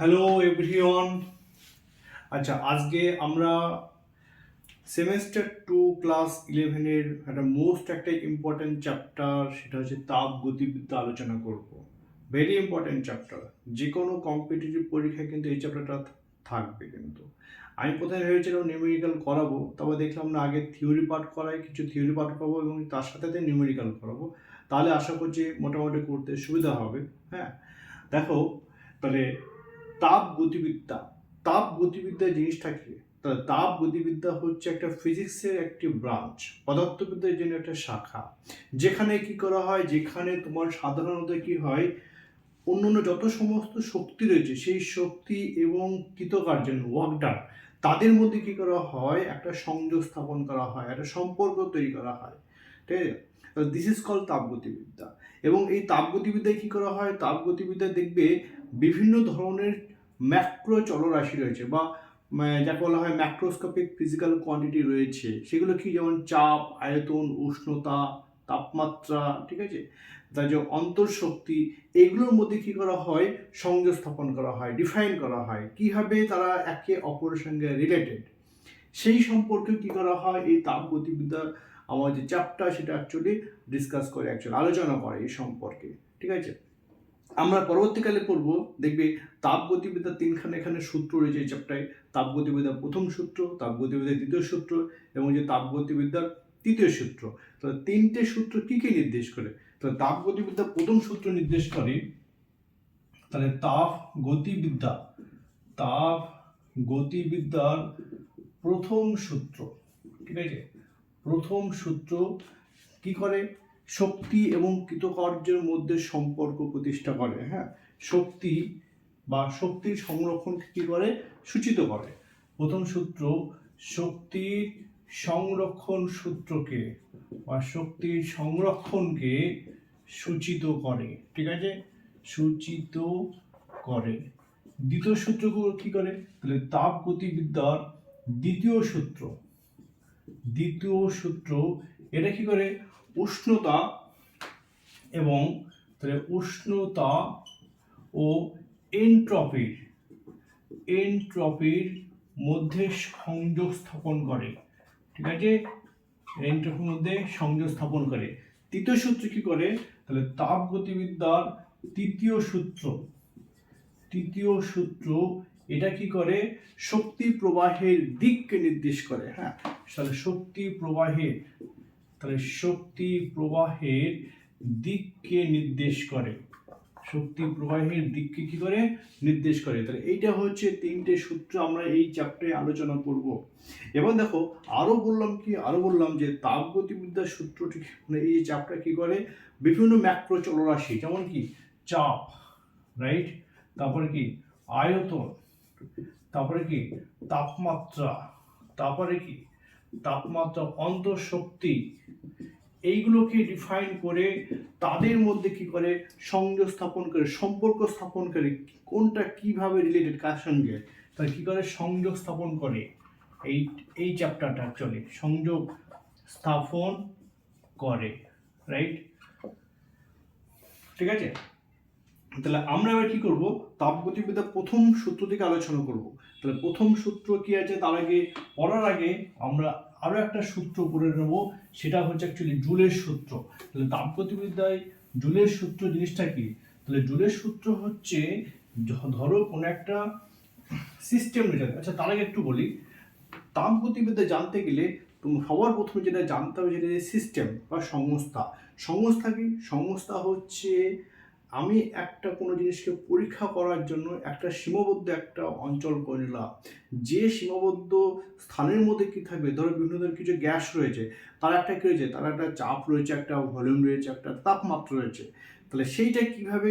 Hello everyone আচ্ছা আজকে আমরা সেমেস্টার টু ক্লাস ইলেভেনের একটা মোস্ট একটা ইম্পর্টেন্ট চ্যাপ্টার সেটা হচ্ছে তাপ গতিবিদ্যা আলোচনা করব। ভেরি ইম্পর্টেন্ট চ্যাপ্টার যে কোনো কম্পিটিটিভ পরীক্ষায় কিন্তু এই চ্যাপ্টারটা থাকবে কিন্তু। আমি প্রথমে ভেবেছিলাম নিউমেরিক্যাল করাবো, তবে দেখলাম না, আগে থিওরি পার্ট করাই কিছু থিওরি পার্ট করাবো এবং তার সাথে নিউমেরিক্যাল করাবো। তাহলে আশা করছি মোটামুটি করতে সুবিধা হবে হ্যাঁ? দেখো, তাহলে তাপ গতিবিদ্যা তাপ গতিবিদ্যা জিনিসটা কি? তাহলে তাপ গতিবিদ্যা হচ্ছে একটা ফিজিক্সের একটি ব্রাঞ্চ পদার্থবিদ্যার জন্য একটা শাখা। যেখানে কি করা হয়? যেখানে তোমার সাধারণত কি হয়? অন্যান্য যত সমস্ত শক্তি রয়েছে, সেই শক্তি এবং কৃতকার্য ওয়ার্ক ডান তাদের মধ্যে কি করা হয়? একটা সংযোগ স্থাপন করা হয়, একটা সম্পর্ক তৈরি করা হয়। ঠিক আছে? দিস ইজ কল তাপগতিবিদ্যা। এবং এই তাপগতিবিদ্যায় কি করা হয়? তাপগতিবিদ্যায় দেখবে বিভিন্ন ধরনের ম্যাক্রো চলরাশি রয়েছে বা যাকে বলা হয় ম্যাক্রোস্কোপিক ফিজিক্যাল কোয়ান্টিটি রয়েছে। সেগুলো কি? যেমন চাপ, আয়তন, উষ্ণতা, তাপমাত্রা, ঠিক আছে? তার যে অন্তর্শক্তি এগুলোর মধ্যে কি করা হয়? সংযোগ স্থাপন করা হয় ডিফাইন করা হয়। কীভাবে তারা একে অপরের সঙ্গে রিলেটেড সেই সম্পর্কে কি করা হয়? এই তাপগতিবিদ্যা আমার যে চ্যাপ্টার সেটা অ্যাকচুয়ালি ডিসকাস করে অ্যাকচুয়ালি আলোচনা করে এই সম্পর্কে, ঠিক আছে? আমরা পরবর্তীকালে পড়ব, দেখবে তাপগতিবিদ্যার তিনখানে, এখানে সূত্র রয়েছে এই চ্যাপ্টারে তাপগতিবিদ্যার প্রথম সূত্র তাপগতিবিদ্যার দ্বিতীয় সূত্র, এবং যে তাপগতিবিদ্যার তৃতীয় সূত্র। তো তিনটে সূত্র কি কি নির্দেশ করে? তো তাপগতিবিদ্যার প্রথম সূত্র নির্দেশ করে, তাহলে তাপ গতিবিদ্যা, তাপ গতিবিদ্যার প্রথম সূত্র, ঠিক আছে? প্রথম সূত্র কি করে? শক্তি এবং কৃতকার্যের মধ্যে সম্পর্ক প্রতিষ্ঠা করে হ্যাঁ? শক্তি বা শক্তির সংরক্ষণকে কি করে? সূচিত করে। প্রথম সূত্র, শক্তির সংরক্ষণ সূত্রকে বা শক্তির সংরক্ষণকে সূচিত করে, ঠিক আছে? সূচিত করে। দ্বিতীয় সূত্র কি করে? তাহলে তাপ গতিবিদ্যার দ্বিতীয় সূত্র। দ্বিতীয় সূত্র, এটা কি করে? উষ্ণতা এবং তাহলে উষ্ণতা ও এনট্রপির এনট্রপির মধ্যে সংযোগ স্থাপন করে। ঠিক আছে? এনট্রপির মধ্যে সংযোগ স্থাপন করে। তৃতীয় সূত্র কি করে? তাহলে তাপ গতিবিদ্যার তৃতীয় সূত্র। তৃতীয় সূত্র এটা কি করে? শক্তি প্রবাহের দিককে নির্দেশ করে হ্যাঁ? তাহলে শক্তি প্রবাহের, তাহলে শক্তি প্রবাহের দিককে নির্দেশ করে। শক্তি প্রবাহের দিককে কি করে? নির্দেশ করে। তাহলে এইটা হচ্ছে তিনটে সূত্র আমরা এই চ্যাপ্টারে আলোচনা করব। এবার দেখো, আরও বললাম কি? আরও বললাম যে তাপ তাপগতিবিদ্যার সূত্রটি মানে এই চ্যাপ্টার কি করে? বিভিন্ন ম্যাক্রো চলরাশি, যেমন কি? চাপ রাইট তারপর কি? আয়তন তারপরে কি? তাপমাত্রা। তারপরে কি? তাপমাত্রা, অন্তঃশক্তি। এইগুলোকে ডিফাইন করে তাদের মধ্যে কি করে? সংযোগ স্থাপন করে, সম্পর্ক স্থাপন করে, কোনটা কীভাবে রিলেটেড কার সঙ্গে? তাহলে কি করে? সংযোগ স্থাপন করে। এই এই চ্যাপ্টারটা অ্যাকচুয়ালি সংযোগ স্থাপন করে রাইট ঠিক আছে? তাহলে আমরা এবার কি করব? তাপগতিবিদ্যার প্রথম সূত্র থেকে আলোচনা করব। তাহলে প্রথম সূত্র কি আছে? তার আগে পড়ার আগে আমরা আরও একটা সূত্র পড়ে নেব। সেটা হচ্ছে অ্যাকচুয়ালি জুলের সূত্র। তাহলে তাপগতিবিদ্যায় জুলের সূত্র জিনিসটা কি? তাহলে জুলের সূত্র হচ্ছে ধরো কোনো একটা সিস্টেম রয়েছে আচ্ছা তার আগে একটু বলি। তাপগতিবিদ্যা জানতে গেলে তুমি সবার প্রথমে যেটা জানতে হবে যেটা সিস্টেম বা সংস্থা। সংস্থা কি? সংস্থা হচ্ছে আমি একটা কোনো জিনিসকে পরীক্ষা করার জন্য একটা সীমাবদ্ধ একটা অঞ্চল করে নিলাম। যে সীমাবদ্ধ স্থানের মধ্যে কি থাকবে? ধরো বিভিন্ন ধরনের কিছু গ্যাস রয়েছে, তার একটা কি রয়েছে? তার একটা চাপ রয়েছে, একটা ভলিউম রয়েছে, একটা তাপমাত্রা রয়েছে। তাহলে সেইটা কীভাবে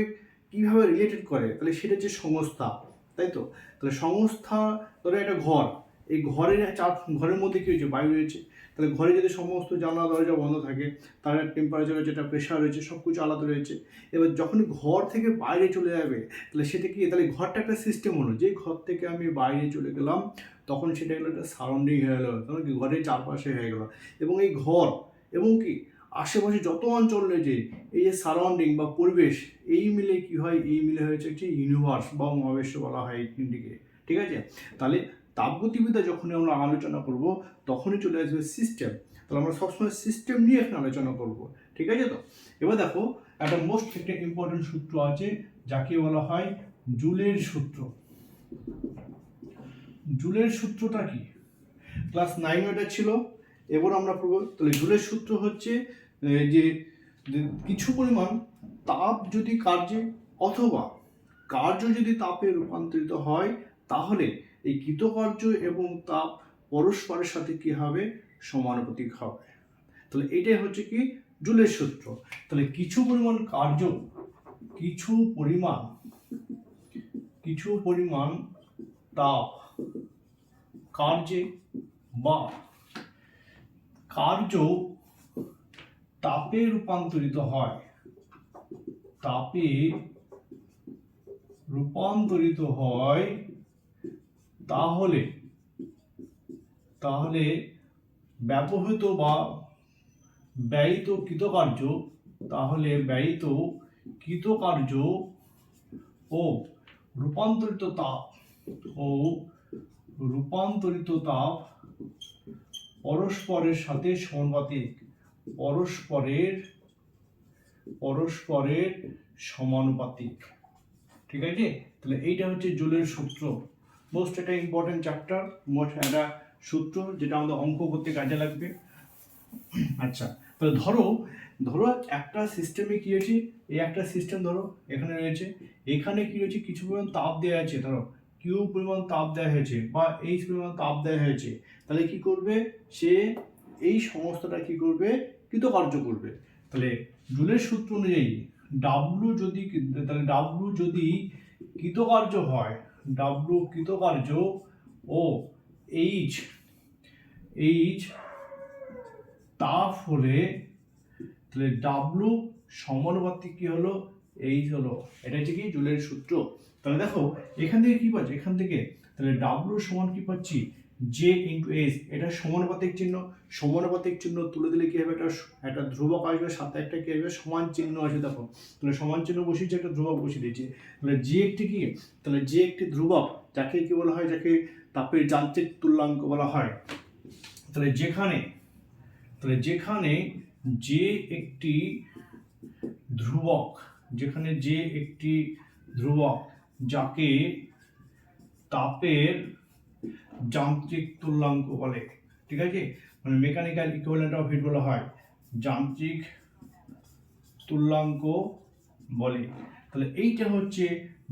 কীভাবে রিলেটেড করে? তাহলে সেটা যে সংস্থা, তাই তো? তাহলে সংস্থা ধরো একটা ঘর, এই ঘরের চাপ, ঘরের মধ্যে কী রয়েছে? বায়ু রয়েছে। তাহলে ঘরে যদি সমস্ত জানলা, দরজা বন্ধ থাকে, তার টেম্পারেচার যেটা প্রেশার রয়েছে সব কিছু আলাদা রয়েছে, এবার যখন ঘর থেকে বাইরে চলে যাবে, তাহলে সেটা কি, তাহলে ঘরটা একটা সিস্টেম হলো। যে ঘর থেকে আমি বাইরে চলে গেলাম, তখন সেটা হলো একটা সারাউন্ডিং হয়ে গেলো, তখন কি ঘরের চারপাশে হয়ে গেলো। এবং এই ঘর, এবং কি, আশেপাশে যত অঞ্চল রয়েছে, এই যে সারাউন্ডিং বা পরিবেশ, এই মিলে কি হয়? এই মিলে হয়েছে একটি ইউনিভার্স বা মহাবিশ্ব বলা হয় এই তিনটিকে ঠিক আছে? তাহলে তাপগতিবিদ্যা যখনই আমরা আলোচনা করব, তখনই চলে আসবে সিস্টেম তাহলে আমরা সবসময় সিস্টেম নিয়ে এখানে আলোচনা করব, ঠিক আছে তো? এবার দেখো, একটা মোস্ট একটা ইম্পর্টেন্ট সূত্র আছে, যাকে বলা হয় জুলের সূত্র। জুলের সূত্রটা কি? ক্লাস নাইন এটা ছিল, এবার আমরা পড়ব, তাহলে জুলের সূত্র হচ্ছে যে কিছু পরিমাণ তাপ যদি কার্যে অথবা কার্য যদি তাপে রূপান্তরিত হয়, তাহলে এই কৃতকার্য এবং তাপ পরস্পরের সাথে কি হবে? সমানুপাতিক হবে। তাহলে এটাই হচ্ছে কি? জুলের সূত্র। তাহলে কিছু পরিমাণ কার্য, কিছু পরিমাণ কিছু পরিমাণ তাপ কার্যে বা কার্য তাপে রূপান্তরিত হয়। তাপে রূপান্তরিত হয় তাহলে তাহলে ব্যবহৃত বা ব্যয়িত কৃতকার্য, তাহলে ব্যয়িত কৃতকার্য ও রূপান্তরিত তাপ ও রূপান্তরিত তাপ পরস্পরের সাথে সমানুপাতিক। পরস্পরের পরস্পরের সমানুপাতিক। ঠিক আছে? তাহলে এইটা হচ্ছে জুলের সূত্র। মোস্ট একটা ইম্পর্টেন্ট চ্যাপ্টার মোস্ট একটা সূত্র যেটা আমাদের অঙ্ক করতে কাজে লাগবে। আচ্ছা তাহলে ধরো ধরো একটা সিস্টেমে কি হয়েছে? এই একটা সিস্টেম ধরো, এখানে রয়েছে। এখানে কি রয়েছে? কিছু পরিমাণ তাপ দেওয়া আছে, ধরো। কিউ পরিমাণ তাপ দেওয়া হয়েছে বা এইচ পরিমাণ তাপ দেওয়া হয়েছে। তাহলে কি করবে? সে এই সমস্তটা কি করবে? কৃতকার্য করবে। তাহলে জুলের সূত্র অনুযায়ী ডাব্লু যদি, তাহলে ডাব্লু যদি কৃতকার্য হয় ডাব্লু কৃতকার্য ও এইচ এইচ তাপ হলে তাহলে ডাব্লু সমানুপাতিক কি হলো? এইচ হলো। এটা হচ্ছে কি? জুলের সূত্র। তাহলে দেখো, এখান থেকে কি পাচ্ছি? এখান থেকে তাহলে ডাব্লু সমান কি পাচ্ছি? জে ইন্টু এস এটা সমানুপাতিক চিহ্ন। সমানুপাতিক চিহ্ন তুলে দিলে কি হবে? একটা একটা ধ্রুবক আসবে, সাথে একটা কি আসবে? সমান চিহ্ন আসবে। দেখো, তাহলে সমান চিহ্ন বসিয়েছে, একটা ধ্রুবক বসিয়ে দিয়েছি। তাহলে যে একটি কি? তাহলে যে একটি ধ্রুবক, যাকে কি বলা হয়? যাকে তাপের যান্ত্রিক তুল্যাঙ্ক বলা হয়। তাহলে যেখানে তাহলে যেখানে যে একটি ধ্রুবক, যেখানে যে একটি ধ্রুবক, যাকে তাপের যান্ত্রিক তুল্যাঙ্ক বলে, ঠিক আছে? মানে মেকানিক্যাল ইকুইভ্যালেন্ট অফ হিট বলা হয়। যান্ত্রিক তুল্যাঙ্ক বলে। তাহলে এইটা হচ্ছে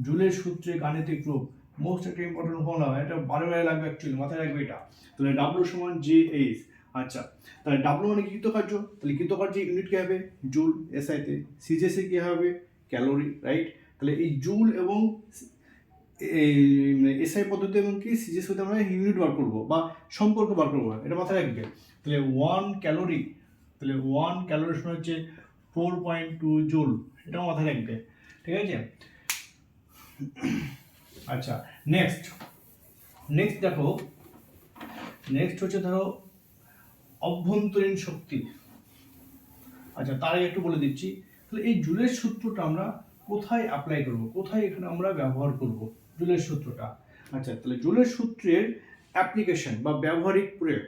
জুলের সূত্রে গাণিতিক রূপ। মোস্ট একটা ইম্পর্টেন্ট ফর্মুলা এটা বারে বারে লাগবে অ্যাকচুয়ালি মাথায় রাখবে এটা। তাহলে ডাব্লু সমান জে এইচ আচ্ছা। তাহলে ডাব্লু মানে কৃতকার্য। তাহলে কৃতকার্য ইউনিট কি হবে? জুল এসআইতে সিজেসে কী হবে? ক্যালোরি রাইট তাহলে এই জুল এবং এই এসআই পদ্ধতি এবং কি সিজিএস হতে আমরা ইউনিট বার করব বা সম্পর্ক বার করব এটা মাথায় রাখবে। তাহলে ওয়ান ক্যালোরি তাহলে ওয়ান ক্যালোরি সমান হচ্ছে ফোর পয়েন্ট টু জুল এটাও মাথায় রাখবে, ঠিক আছে? আচ্ছা নেক্সট নেক্সট দেখো নেক্সট হচ্ছে ধরো অভ্যন্তরীণ শক্তি। আচ্ছা তার একটু বলে দিচ্ছি, তাহলে এই জুলের সূত্রটা আমরা কোথায় অ্যাপ্লাই করব, কোথায় এখানে আমরা ব্যবহার করব? জুলের সূত্রটা। আচ্ছা তাহলে জুলের সূত্রের অ্যাপ্লিকেশন বা ব্যবহারিক প্রয়োগ।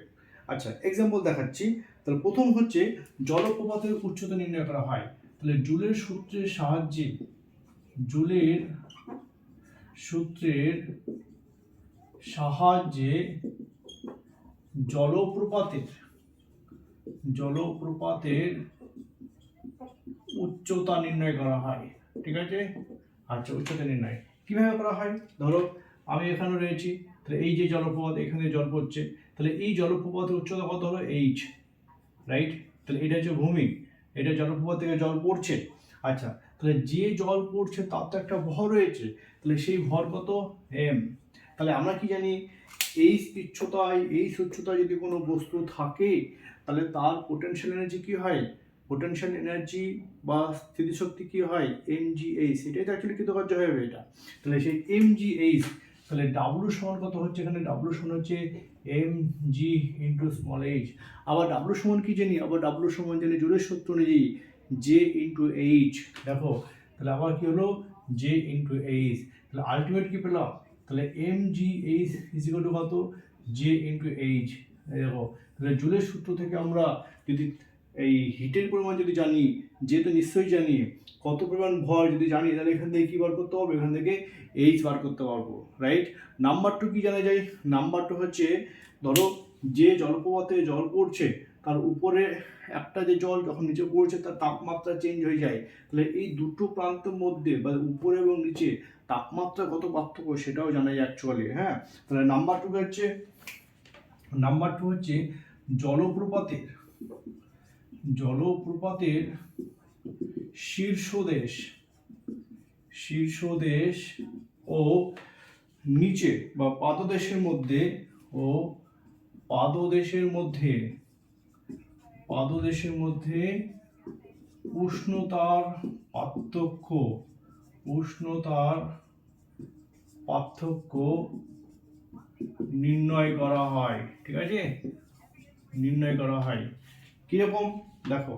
আচ্ছা এক্সাম্পল দেখাচ্ছি। তাহলে প্রথম হচ্ছে জলপ্রপাতের উচ্চতা নির্ণয় করা হয়। তাহলে জুলের সূত্রের সাহায্যে জুলের সূত্রের সাহায্যে জলপ্রপাতের জলপ্রপাতের উচ্চতা নির্ণয় করা হয়। ঠিক আছে? আচ্ছা উচ্চতা নির্ণয়। কীভাবে করা হয়? ধরো, আমি এখানে রয়েছি, তাহলে এই যে জলপ্রপাত এখানে জল পড়ছে, তাহলে এই জলপ্রপাতের উচ্চতা কত হলো? এইচ রাইট তাহলে এটা হচ্ছে ভূমি, এটা জলপ্রপাত থেকে জল পড়ছে। আচ্ছা তাহলে যে জল পড়ছে তার তো একটা ভর রয়েছে, তাহলে সেই ভর কত? এম তাহলে আমরা কি জানি এই উচ্চতায় এই উচ্চতায় যদি কোনো বস্তু থাকে, তাহলে তার পোটেনশিয়াল এনার্জি কি হয়? পোটেনশিয়াল এনার্জি বা স্থিতিশক্তি কি হয়? এম জি এইচ এটাই তো অ্যাকচুয়ালি কৃতকার্য যাবে এটা। তাহলে সেই এম জি এইচ তাহলে ডাব্লু সমান কত হচ্ছে এখানে? ডাব্লু সমান হচ্ছে M G into small H আবার ডাব্লু সমান কি জানি? আবার ডাব্লু সমান জানি জোরের সূত্র অনুযায়ী জে ইন্টু এইচ দেখো, তাহলে আবার কি হলো? জে ইন্টু এইচ তাহলে আলটিমেট কি পেলাম? তাহলে M G H is equal to কত? জে ইন্টু এইচ দেখো, তাহলে জুলের সূত্র থেকে আমরা যদি এই হিটের পরিমাণ যদি জানি যেহেতু নিশ্চয়ই জানি, কত পরিমাণ ভর যদি জানি, তাহলে এখান থেকে কী বার করতে পারব এখান থেকে এইচ বার করতে পারব রাইট নাম্বার টু কী জানা যায়? নাম্বার টু হচ্ছে, ধরো যে জলপ্রপাতে জল পড়ছে, তার উপরে একটা যে জল যখন নিচে পড়ছে, তার তাপমাত্রা চেঞ্জ হয়ে যায়। তাহলে এই দুটো প্রান্তের মধ্যে বা উপরে এবং নিচে তাপমাত্রা কত পার্থক্য সেটাও জানা যায় অ্যাকচুয়ালি হ্যাঁ? তাহলে নাম্বার টু হচ্ছে নাম্বার টু হচ্ছে জলপ্রপাতের জলপ্রপাতের শীর্ষদেশ শীর্ষদেশ ও নিচে বা পাদদেশের মধ্যে ও পাদদেশের মধ্যে পাদদেশের মধ্যে উষ্ণতার পার্থক্য উষ্ণতার পার্থক্য নির্ণয় করা হয়, ঠিক আছে? নির্ণয় করা হয়। কীরকম? দেখো,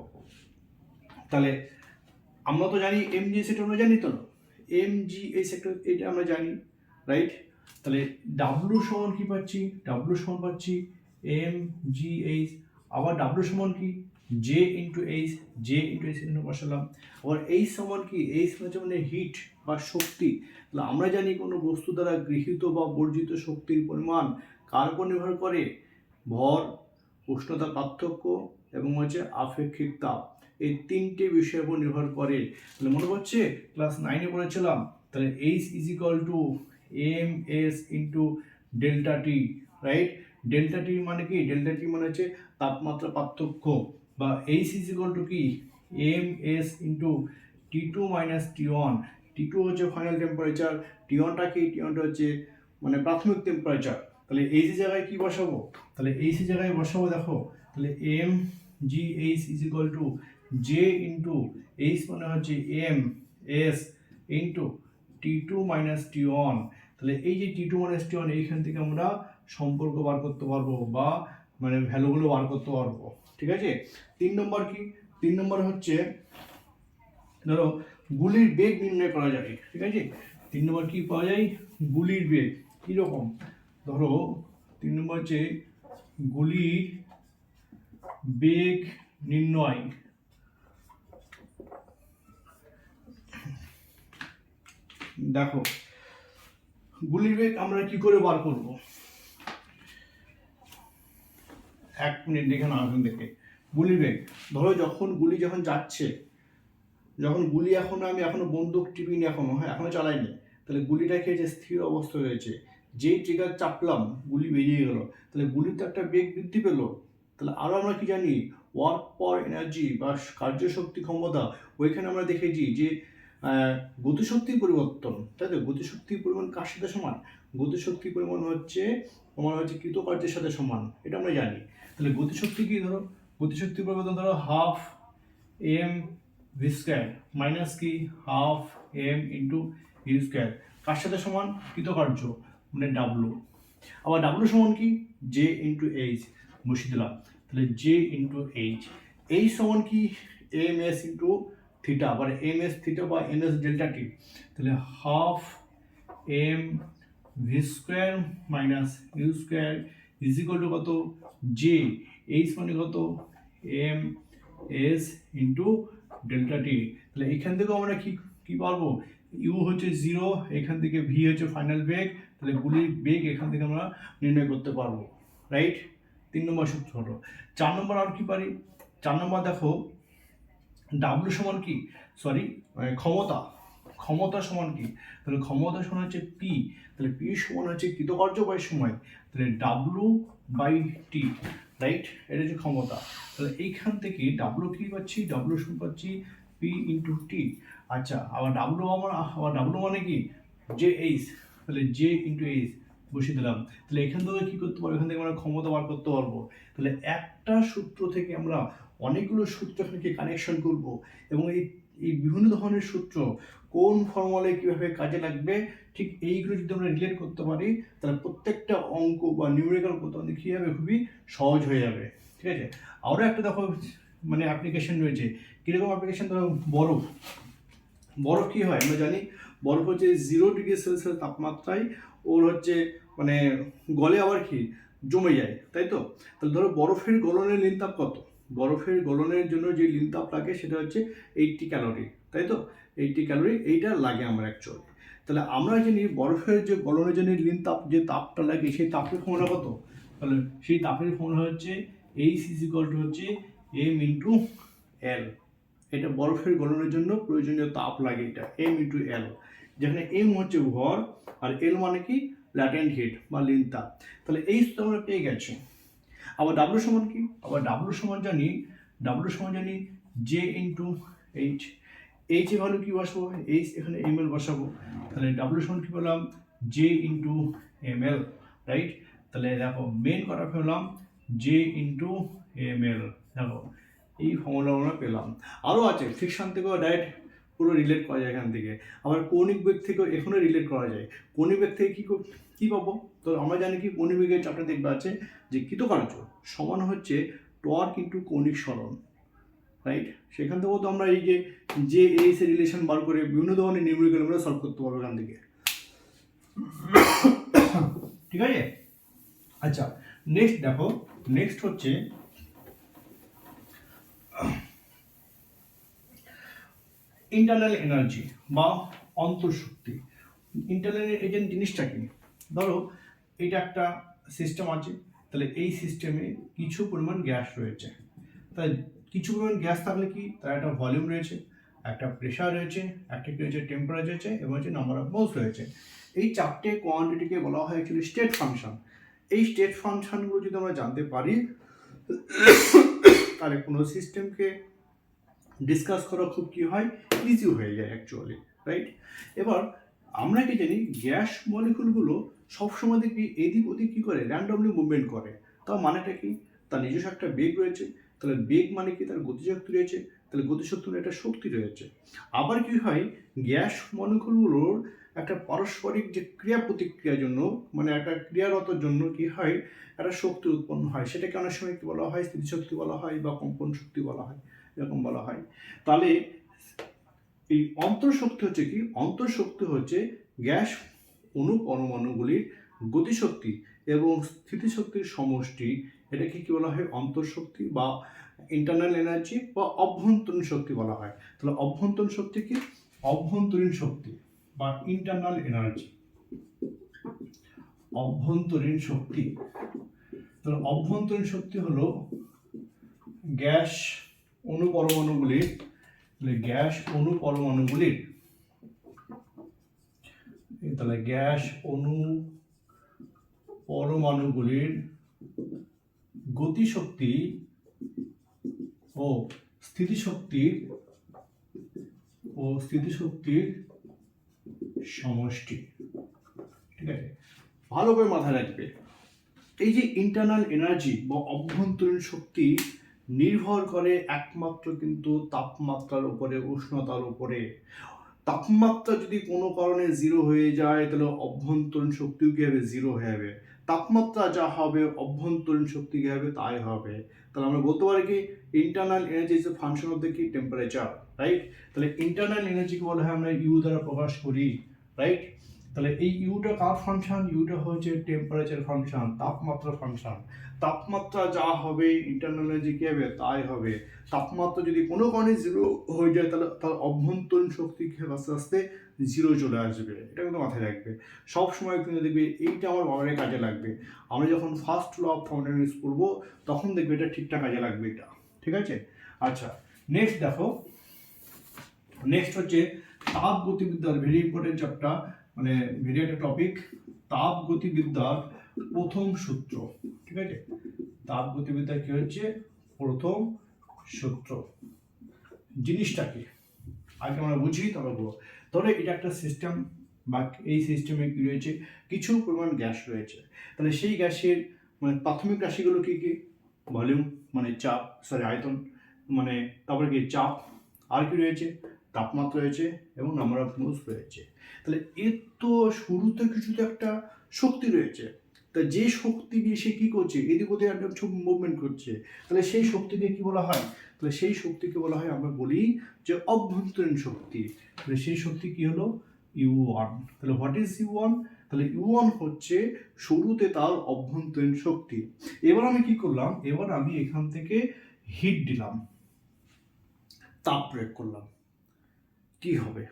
তাহলে আমরা তো জানি এম জি সেটা আমরা জানি তো এম জি এই সেক্টর এটা আমরা জানি রাইট তাহলে ডাব্লু সমান কি পাচ্ছি? ডাব্লু সমান পাচ্ছি এম জি এইচ আবার ডাব্লু সমান কি? J into H J into H into বসালাম। আবার এইচ সমান কি? এইচ হচ্ছে মানে হিট বা শক্তি। তাহলে আমরা জানি কোনো বস্তু দ্বারা গৃহীত বা বর্জিত শক্তির পরিমাণ কার উপর নির্ভর করে? ভর উষ্ণতা পার্থক্য এবং হচ্ছে আপেক্ষিক তাপ। এই তিনটে বিষয়ের উপর নির্ভর করে। তাহলে মনে হচ্ছে ক্লাস নাইনে পড়েছিলাম। তাহলে H is equal to M S into delta T right delta T মানে কি? ডেল্টা টি মানে হচ্ছে তাপমাত্রা পার্থক্য। বা এইচ ইজ ইকাল টু কি? M S into T two minus T one T two হচ্ছে ফাইনাল টেম্পারেচার টি ওয়ানটা কি টি ওয়ানটা হচ্ছে মানে প্রাথমিক টেম্পারেচার তাহলে এইচ জায়গায় কি বসাবো? তাহলে এইচ জায়গায় বসাবো, দেখো। তাহলে M G H is equal to J into H মানে হচ্ছে M S into T two minus T one তাহলে এই যে T two minus T one এইখান থেকে আমরা সম্পর্ক বার করতে পারব বা মানে ভ্যালুগুলো বার করতে পারব। ঠিক আছে? তিন নম্বর কি? তিন নম্বর হচ্ছে, ধরো গুলির বেগ নির্ণয় করা যায় ঠিক আছে? তিন নম্বর কি পাওয়া যায়? গুলির বেগ। কীরকম? ধরো তিন নম্বর হচ্ছে গুলির বেগ নির্ণয়। দেখো, গুলির বেগ আমরা কি করে বার করব? এক মিনিট দেখে না এখন দেখে। গুলি বেগ, ধরো যখন গুলি যখন যাচ্ছে, যখন গুলি এখনও আমি এখনও বন্দুক টিপিনি এখনও হ্যাঁ এখনও চালাইনি, তাহলে গুলিটা খেয়ে যে স্থির অবস্থা রয়েছে। যেই ট্রিগার চাপলাম, গুলি বেরিয়ে গেল, তাহলে গুলির তো একটা বেগ বৃদ্ধি পেল। তাহলে আরও আমরা কি জানি? ওয়ার্ক পর এনার্জি বা কার্যশক্তি ক্ষমতা, ওইখানে আমরা দেখেছি যে গতিশক্তির পরিবর্তন। তাই তো? গতিশক্তির পরিমাণ কার সাথে সমান? গতিশক্তির পরিমাণ হচ্ছে, তোমার হচ্ছে কৃতকার্যের সাথে সমান। এটা আমরা জানি। তাহলে গতিশক্তি কি ধরো? গতিশক্তির পরিবর্তন ধরো half M V square minus কি? Half M into V square কার সাথে সমান? কৃতকার্য মানে ডাব্লু আবার ডাব্লু সমান কি? জে ইন্টু এইচ বসিয়ে দিলাম। তাহলে জে ইন্টু এইচ এইচ সমান কি? এম এস ইন্টু থিটা মানে এম এস থিটা বা এন এস ডেল্টা টি তাহলে half M V square minus U square is equal to কত? জে এইচ মানে কত? M S into delta T তাহলে এখান থেকেও আমরা কি কি পারব ইউ হচ্ছে জিরো এখান থেকে ভি হচ্ছে ফাইনাল বেগ তাহলে গুলির বেগ এখান থেকে আমরা নির্ণয় করতে পারব। রাইট তিন নম্বর সূত্র হলো চার নম্বর আর কি পারি? চার নম্বর দেখো ডাব্লু সমান কি? সরি ক্ষমতা। ক্ষমতা সমান কি? তাহলে ক্ষমতা সমান হচ্ছে পি তাহলে পি সমান হচ্ছে কৃতকার্য বাই সময়। তাহলে ডাব্লু বাই টি রাইট এটা হচ্ছে ক্ষমতা। তাহলে এইখান থেকে ডাব্লু কি পাচ্ছি? ডাব্লু সমান পাচ্ছি পি ইন্টু টি আচ্ছা আবার ডাব্লু আমার আবার ডাব্লু মানে কি? জে এইচ তাহলে জে ইন্টু এইচ বসিয়ে দিলাম। তাহলে এখান থেকে কি করতে পারব? এখান থেকে আমরা ক্ষমতা বার করতে পারব। তাহলে একটা সূত্র থেকে আমরা অনেকগুলো সূত্র এখানে কানেকশন করব এবং এই এই বিভিন্ন ধরনের সূত্র কোন ফর্মুলায় কীভাবে কাজে লাগবে, ঠিক এইগুলো যদি আমরা রিলেট করতে পারি, তাহলে প্রত্যেকটা অঙ্ক বা নিউমেরিক্যাল করতে আমাদের কী হবে? খুবই সহজ হয়ে যাবে। ঠিক আছে? আরও একটা দেখো মানে অ্যাপ্লিকেশন রয়েছে। কীরকম অ্যাপ্লিকেশন ধরো বরফ বরফ কী হয় আমরা জানি, বরফ হচ্ছে জিরো ডিগ্রি সেলসিয়াস তাপমাত্রায়, ওর হচ্ছে মানে গলে আবার কি? জমে যায়, তাই তো? তাহলে ধরো বরফের গলনের লিনতাপ কত? বরফের গলনের জন্য যে লিনতাপ লাগে সেটা হচ্ছে এইটটি ক্যালোরি তাই তো? এইটটি ক্যালোরি এইটা লাগে আমার অ্যাকচুয়ালি তাহলে আমরা জানি বরফের যে গলনের জন্য লিনতাপ যে তাপটা লাগে সেই তাপের ফর্মুলা কত? তাহলে সেই তাপের ফর্মুলা হচ্ছে এইচ ইজ হচ্ছে এম ইন্টু এল এটা বরফের গলনের জন্য প্রয়োজনীয় তাপ লাগে এটা এম ইন্টু এল যেখানে এম হচ্ছে ভর আর এল মানে কি? ল্যাটেন্ট হিট বা লিন তাপ তাহলে এই তো আমরা পেয়ে গেছি। আবার ডাব্লু সমান কি? আবার ডাব্লু সমান জানি ডাব্লু সমান জানি জে ইন্টু এইচ এইচ এ ভ্যালু কি বসাবো? এইচ এখানে এম এল বসাবো। তাহলে ডাব্লু সমান কি পেলাম? J into M L right তাহলে দেখো মেন করা পেলাম? জে ইন্টু এম এল দেখো। এই ফর্মুলা আমরা পেলাম। আরও আছে ফিকশন থেকেও ডাইরেক্ট পুরো রিলেট করা যায় এখান থেকে। আবার কৌণিক বেগ থেকেও এখনও রিলেট করা যায়। কৌণিক বেগ থেকে কী কী পাবো? তো আমরা জানি কি, কৌণিক বেগের চাপটা দেখবে আছে যে কৃতকার্য সমান হচ্ছে টর্ক ইন্টু কৌণিক সরণ রাইট সেখান থেকেও তো আমরা এই যে যে এইস এর রিলেশন বার করে বিভিন্ন ধরনের নিউমেরিক্যাল আমরা সলভ করতে পারব এখান থেকে। ঠিক আছে? আচ্ছা নেক্সট দেখো নেক্সট হচ্ছে ইন্টারনাল এনার্জি বা অন্তঃশক্তি। ইন্টারনাল এজেন্ট জিনিসটা কি? ধরো, এটা একটা সিস্টেম আছে, তাহলে এই সিস্টেমে কিছু পরিমাণ গ্যাস রয়েছে। তাই কিছু পরিমাণ গ্যাস থাকলে কি? তার একটা ভলিউম রয়েছে, একটা প্রেশার রয়েছে, একটা কি রয়েছে টেম্পারেচার রয়েছে, এবং হচ্ছে নাম্বার অফ মোলস রয়েছে। এই চারটে কোয়ান্টিটিকে বলা হয় স্টেট ফাংশন এই স্টেট ফাংশনগুলো যদি আমরা জানতে পারি, তাহলে কোনো সিস্টেমকে ডিসকাস করা খুব কি হয়? ইজি হয়ে যায় অ্যাকচুয়ালি রাইট এবার আমরা কি জানি, গ্যাস মলিকুলগুলো সবসময় দেখবি এদিক ওদিক কী করে র্যান্ডমলি মুভমেন্ট করে। তার মানেটা কি? তার নিজস্ব একটা বেগ রয়েছে, তাহলে বেগ মানে কি? তার গতিশক্তি রয়েছে, তাহলে গতিশক্তি একটা শক্তি রয়েছে। আবার কি হয়? গ্যাস মলিকুলগুলোর একটা পারস্পরিক যে ক্রিয়া প্রতিক্রিয়ার জন্য মানে একটা ক্রিয়ারতর জন্য কি হয়? একটা শক্তি উৎপন্ন হয়। সেটাকে অনেক সময় কি বলা হয়? স্থিতিশক্তি বলা হয় বা কম্পন শক্তি বলা হয়, এরকম বলা হয়। তাহলে এই অন্তঃশক্তি হচ্ছে কি? অন্তঃশক্তি হচ্ছে গ্যাস অণু পরমাণুগুলির গতিশক্তি এবং স্থিতিশক্তির সমষ্টি। এটাকে কি বলা হয়? অন্তঃশক্তি বা ইন্টারনাল এনার্জি বা অভ্যন্তরীণ শক্তি বলা হয়। তাহলে অভ্যন্তরীণ শক্তি কি? অভ্যন্তরীণ শক্তি বা ইন্টারনাল এনার্জি অভ্যন্তরীণ শক্তি। তাহলে অভ্যন্তরীণ শক্তি হলো গ্যাস অণু পরমাণুগুলির তাহলে গ্যাস অণু পরমাণুগুলির তাহলে গ্যাস অণু পরমাণুগুলির গতিশক্তি ও স্থিতিশক্তির ও স্থিতিশক্তির সমষ্টি। ঠিক আছে? ভালো করে মাথায় রাখবে। এই যে ইন্টারনাল এনার্জি বা অভ্যন্তরীণ শক্তি নির্ভর করে একমাত্র কিন্তু তাপমাত্রার উপরে, উষ্ণতার উপরে। তাপমাত্রা যদি কোনো কারণে জিরো হয়ে যায়, তাহলে অভ্যন্তরীণ শক্তিও কী হবে? জিরো হয়ে যাবে। তাপমাত্রা যা হবে, অভ্যন্তরীণ শক্তি কী হবে? তাই হবে। তাহলে আমরা বলতে পারি কি internal energy is a function of the কি টেম্পারেচার রাইট তাহলে ইন্টারনাল এনার্জিকে বলা হয় আমরা ইউ দ্বারা প্রকাশ করি রাইট তাহলে এই ইউটা কার ফাংশন ইউটা হচ্ছে টেম্পারেচার ফাংশন তাপমাত্রা ফাংশন তাপমাত্রা যা হবে ইন্টারনাল এনার্জি কী হবে, তাই হবে। তাপমাত্রা যদি কোনো কারণে জিরো হয়ে যায়, তাহলে তার অভ্যন্তরীণ শক্তি হবে আস্তে আস্তে জিরো চলে আসবে। এটা কিন্তু মাথায় রাখবে। সব সময় কিন্তু দেখবে এইটা আমার বাবারের কাজে লাগবে। আমরা যখন ফার্স্ট ল অফ ফাউন্ডেন্স করব, তখন দেখবে এটা ঠিকঠাক কাজে লাগবে এটা। ঠিক আছে? আচ্ছা নেক্সট দেখো। নেক্সট হচ্ছে তাপ গতিবিদ্যার ভেরি ইম্পর্টেন্ট চ্যাপ্টার মানে ভেরি একটা টপিক তাপ গতিবিদ্যার প্রথম সূত্র, ঠিক আছে? তাপ গতিবিদ্যা কি হচ্ছে? প্রথম সূত্র। জিনিসটা কি? আগে আমরা বুঝি তবে ধরো এটা একটা সিস্টেম বা এই সিস্টেমে কি রয়েছে? কিছু পরিমাণ গ্যাস রয়েছে। তাহলে সেই গ্যাসের মানে প্রাথমিক রাশিগুলো কি কি? ভলিউম মানে চাপ সরি আয়তন মানে তারপরে কি চাপ, আর কি রয়েছে? তাপমাত্রা রয়েছে এবং নাম্বার অফ মোলস রয়েছে তাহলে এর তো শুরুতে কিছু তো একটা শক্তি রয়েছে। তা যে শক্তি দিয়ে সে কী করছে? এদিক ওদিক একটা কিছু মুভমেন্ট করছে। তাহলে সেই শক্তিকে কি বলা হয়? তাহলে সেই শক্তিকে বলা হয় আমরা বলি যে অভ্যন্তরীণ শক্তি। তাহলে সেই শক্তি কি হলো? ইউ ওয়ান তাহলে হোয়াট ইজ ইউ ওয়ান তাহলে ইউ ওয়ান হচ্ছে শুরুতে তার অভ্যন্তরীণ শক্তি। এবার আমি কি করলাম? এবার আমি এখান থেকে হিট দিলাম। তাপ প্রয়োগ করলাম। কি হবে?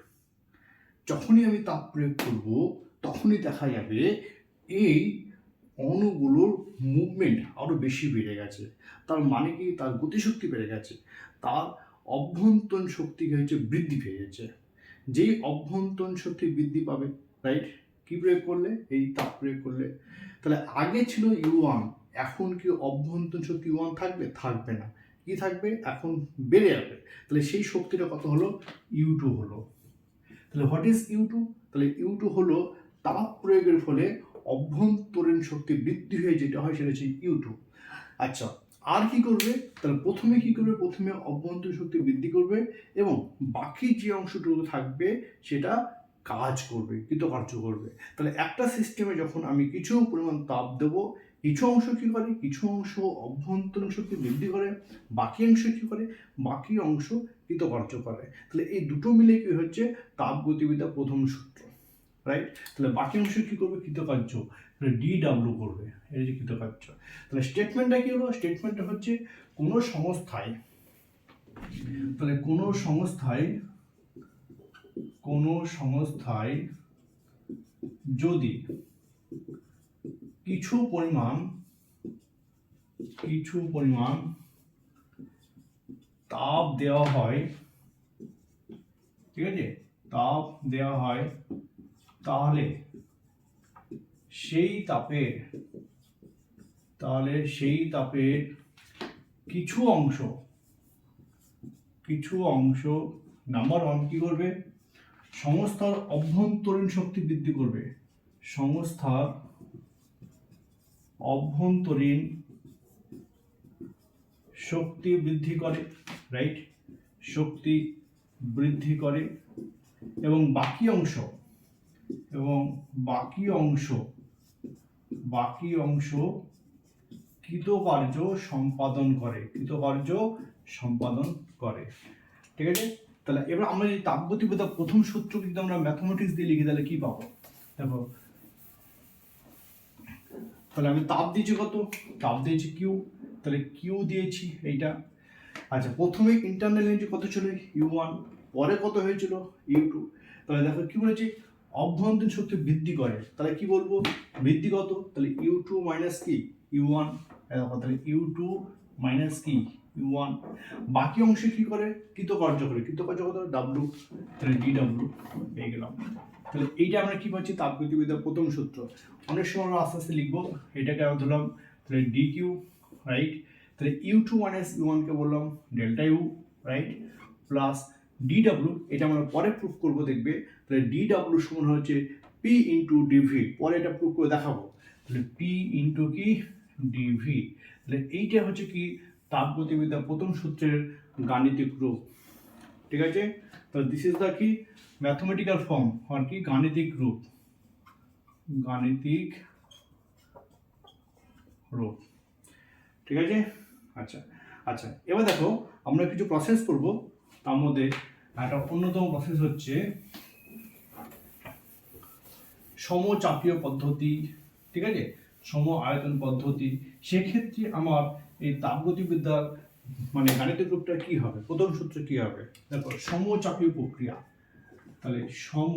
যখনই আমি তাপ প্রয়োগ করব, তখনই দেখা যাবে এই অণুগুলোর মুভমেন্ট আরও বেশি বেড়ে গেছে। তার মানে কি? তার গতিশক্তি বেড়ে গেছে। তার অভ্যন্তরীণ শক্তি হয়েছে? বৃদ্ধি পেয়েছে যেই অভ্যন্তরীণ শক্তি বৃদ্ধি পাবে রাইট কি প্রয়োগ করলে? এই তাপ প্রয়োগ করলে। তাহলে আগে ছিল ইউ ওয়ান এখন কি অভ্যন্তরীণ শক্তি ওয়ান থাকবে? থাকবে না। কি থাকবে? এখন বেড়ে যাবে। তাহলে সেই শক্তিটা কত হলো? ইউ টু হলো। তাহলে হোয়াট ইজ ইউ টু তাহলে ইউ টু হলো তাপ প্রয়োগের ফলে অভ্যন্তরীণ শক্তি বৃদ্ধি হয়ে যেটা হয় সেটা হচ্ছে ইউ টু আচ্ছা আর কি করবে? তাহলে প্রথমে কি করবে? প্রথমে অভ্যন্তরীণ শক্তি বৃদ্ধি করবে এবং বাকি যে অংশটুকু থাকবে সেটা কাজ করবে, কৃতকার্য করবে। তাহলে একটা সিস্টেমে যখন আমি কিছু পরিমাণ তাপ দেব কিছু অংশ কি করে? কিছু অংশ অভ্যন্তরীণ শক্তি বৃদ্ধি করে, বাকি অংশ কি করে? বাকি অংশ কৃতকার্য করে। তাহলে এই দুটো মিলে কি হচ্ছে? তাপ গতিবিদ্যা প্রথম সূত্র রাইট তাহলে বাকি অংশ কি করবে? কৃতকার্য। তাহলে ডি ডাব্লিউ করবে এই যে কৃতকার্য। তাহলে স্টেটমেন্টটা কি হলো? স্টেটমেন্টটা হচ্ছে কোনো সংস্থায়, তাহলে কোনো সংস্থায় কোনো সংস্থায় যদি কিছু পরিমাণ কিছু পরিমাণ তাপ দেওয়া হয়, ঠিক আছে? তাপ দেওয়া হয়, তাহলে সেই তাপের, তাহলে সেই তাপের কিছু অংশ কিছু অংশ নাম্বার ওয়ান কি করবে? সংস্থার অভ্যন্তরীণ শক্তি বৃদ্ধি করবে। সংস্থার অভ্যন্তরীণ শক্তি বৃদ্ধি করে রাইট শক্তি বৃদ্ধি করে এবং বাকি অংশ, এবং বাকি অংশ বাকি অংশ কৃতকার্য সম্পাদন করে, কৃতকার্য সম্পাদন করে। ঠিক আছে? তাহলে এবার আমরা যদি তাপগতিবিদ্যা প্রথম সূত্র যদি আমরা ম্যাথমেটিক্স দিয়ে লিখি, তাহলে কি পাবো? দেখো তাহলে আমি তাপ দিয়েছি কত? তাপ দিয়েছি কিউ তাহলে কিউ দিয়েছি এইটা। আচ্ছা প্রথমে ইন্টারনাল এনার্জি কত ছিল? ইউ ওয়ান পরে কত হয়েছিল? ইউ টু তাহলে দেখো কি বলেছি? অভ্যন্তরীণ শক্তি বৃদ্ধি করে। তাহলে কি বলব? বৃদ্ধি কত? তাহলে ইউ টু মাইনাস কি? ইউ ওয়ান তাহলে ইউ টু মাইনাস কি? ইউ ওয়ান বাকি অংশে কি করে? কৃতকার্য করে। কৃতকার্য কত? ডাব্লু তাহলে ডি ডাব্লু পেয়ে গেলাম। তাহলে এইটা আমরা কি পাচ্ছি তাপগতিবিদ্যার প্রথম সূত্র। অনেক সময় আমরা আস্তে আস্তে লিখব। এটাকে আমরা ধরলাম, তাহলে ডি কিউ রাইট তাহলে ইউ টু মাইনাস ইউ ওয়ানকে বললাম delta U right plus D W এটা আমরা পরে প্রুফ করব, দেখবে। তাহলে ডি ডাব্লু সমান হচ্ছে পি ইন্টু ডিভি পরে এটা প্রুফ করে দেখাবো। তাহলে পি ইন্টু কি? ডিভি তাহলে এইটা হচ্ছে কি? তাপগতিবিদ্যা প্রথম সূত্রের গাণিতিক রূপ। ঠিক আছে? তাহলে দিস ইজ দ্য কি ম্যাথমেটিক্যাল ফর্ম আর কি গাণিতিক রূপ। গাণিতিক রূপ। ঠিক আছে? আচ্ছা আচ্ছা এবার দেখো আমরা কিছু প্রসেস করব। তার মধ্যে একটা অন্যতম প্রসেস হচ্ছে সমচাপীয় পদ্ধতি, ঠিক আছে? সম আয়তন পদ্ধতি। সেক্ষেত্রে আমার এই তাপগতিবিদ্যার মানে গাণিতিক রূপটা কি হবে? প্রথম সূত্র কি হবে? দেখো সমচাপীয় প্রক্রিয়া। তাহলে সম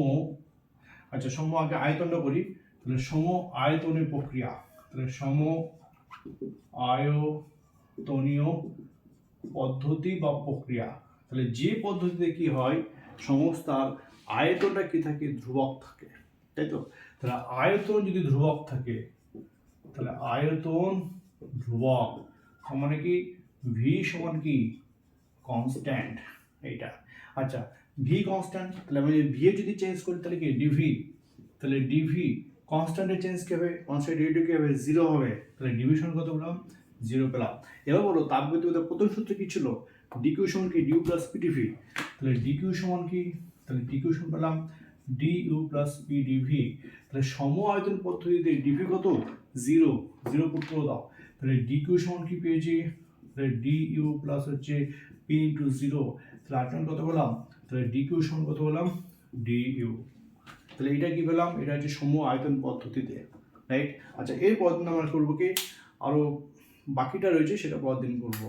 আচ্ছা সম আগে আয়তনটা করি। তাহলে সম আয়তনের প্রক্রিয়া। তাহলে সম আয়তনীয় পদ্ধতি বা প্রক্রিয়া। তাহলে যে পদ্ধতিতে কি হয়? সংস্থার আয়তনটা কি থাকে? ধ্রুবক থাকে। তাই তো? তাহলে আয়তন যদি ধ্রুবক থাকে, তাহলে আয়তন ধ্রুবক। মানে কি? ভি সমান কি? কনস্ট্যান্ট এইটা। আচ্ছা ভি কনস্ট্যান্ট তাহলে আমি ভি এ যদি চেঞ্জ করি, তাহলে কি? ডিভি তাহলে ডিভি কনস্ট্যান্টে চেঞ্জ কি হবে? কনস্ট্যান্ট ডিভিটি কি হবে? জিরো হবে। তাহলে ডিভিশন কত পেলাম? জিরো পেলাম। এবার বলো তাপগতিবিদ্যার প্রথম সূত্র কি ছিল? ডিকিউ সমান কি? ডিউ প্লাস পিডিভি তাহলে ডিকিউ সমান কি? তাহলে ডিকিউ সমান পেলাম ডি ইউ প্লাস পিডিভি তাহলে সম আয়তন পদ্ধতিতে ডিভি কত? জিরো জিরো পুট করে দাও। তাহলে ডিকিউ সমান কি পেয়েছি? ডি ইউ প্লাস হচ্ছে পি ইন্টু জিরো তাহলে আয়তন কত বললাম, তাহলে ডিকিউ সমান কত বললাম? ডি ইউ তাহলে এটা কি পেলাম? এটা হচ্ছে সম আয়তন পদ্ধতিতে রাইট আচ্ছা এর পরদিন আমরা করব কি? আরও বাকিটা রয়েছে, সেটা পরের দিন করব।